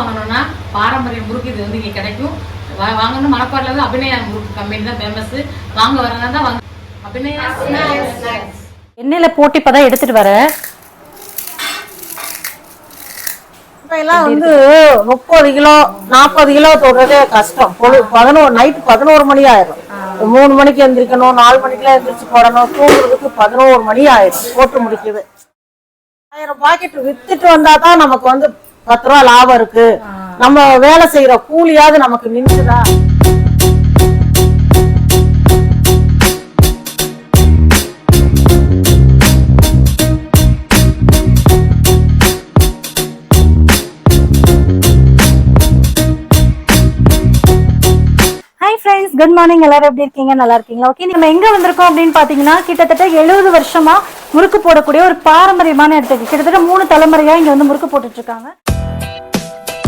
வாங்கணும்னா பாரம்பரிய முறுக்கு இது வந்து இங்கே கிடைக்கும். வாங்கணும் மணப்பாறையில் வந்து அபிநயா முறுக்கு கம்பெனி தான் ஃபேமஸ் வாங்க வரதா தான் வாங்க. அபிநயா. எண்ணெயில போட்டு இப்பதான் எடுத்துட்டு வரேன் எல்லாம் வந்து முப்பது கிலோ நாற்பது கிலோ தொடுறதே கஷ்டம். பதினோரு நைட்டு பதினோரு மணி ஆயிரும். மூணு மணிக்கு எந்திரிக்கணும் நாலு மணிக்கெல்லாம் எந்திரிச்சு போடணும். தூங்குறதுக்கு பதினோரு மணி ஆயிரும். போட்டு முடிக்குது. ஆயிரம் பாக்கெட் வித்துட்டு வந்தா தான் நமக்கு வந்து பத்து ரூபா லாபம் இருக்கு. நம்ம வேலை செய்யற கூலியாவது நமக்கு நின்றுதா கைஸ் குட் மார்னிங் எல்லாரும் எப்படி இருக்கீங்க? நல்லா இருக்கீங்களா? ஓகே நம்ம எங்க வந்திருக்கோம் அப்படின்னு பாத்தீங்கன்னா கிட்டத்தட்ட எழுபது வருஷமா முறுக்கு போடக்கூடிய ஒரு பாரம்பரியமான இடத்துக்கு. கிட்டத்தட்ட மூணு தலைமுறையா இங்க வந்து முறுக்கு போட்டுட்டு இருக்காங்க.